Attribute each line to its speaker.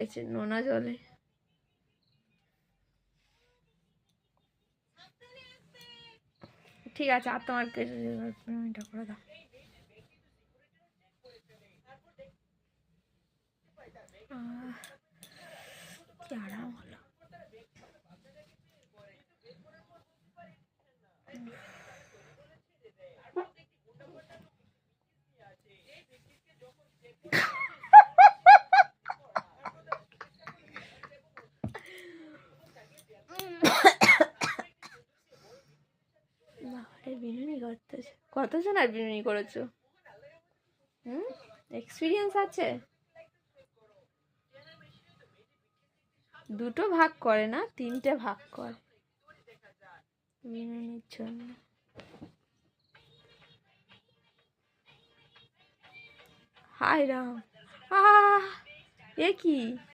Speaker 1: গেছে নোনা জলে ঠিক আছে আর তোমার পেমেন্টটা করে দাও। আহ, বাবারে বিনুনি করতেছে। কতজন আর বিনুনি করেছ? হুম? এক্সপিরিয়েন্স আছে? দুটো ভাগ করে না, তিনটে ভাগ করে। বিনুনির জন্য। হাই রাম। আহ, এ কি?